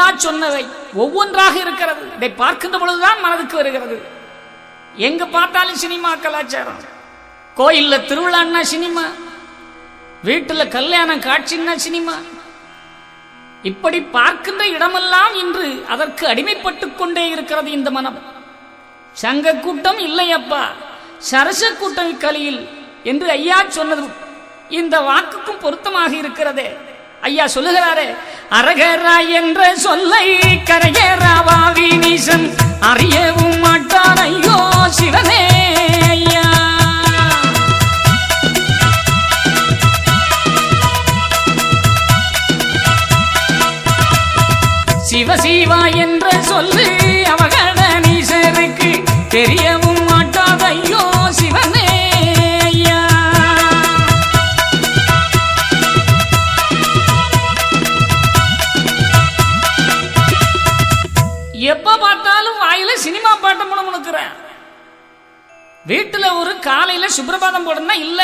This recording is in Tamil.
ஐயா சொன்னவை ஒவ்வொன்றாக இருக்கிறது. இதை பார்க்கின்ற பொழுதுதான் மனதுக்கு வருகிறது. எங்க பார்த்தாலும் சினிமா கலாச்சாரம். கோயில்ல திருவிழான்னா சினிமா. வீட்டுல கல்யாண காட்சின்னா சினிமா. இப்படி பார்க்கின்ற இடமெல்லாம் இன்று அதற்கு அடிமைப்பட்டுக் கொண்டே இருக்கிறது இந்த மனம். சங்க கூட்டம் இல்லையப்பா. சரச கூட்டம் கலியில் என்று ஐயா சொன்னது இந்த வாக்குக்கும் பொருத்தமாக இருக்கிறதே. ஐயா சொல்லுகிறாரே அரகரா என்ற சொல்லை கரையராவாவி நீசன் அறியவும் மாட்டான் ஐயோ சிவனே ஐயா. என்ற சொல்லு எப்ப பார்த்தாலும் வாயில சினிமா பாட்டு முணுமுணுக்கிறேன். வீட்டுல ஒரு காலையில சுப்பிரபாதம் போடணும்னா இல்ல.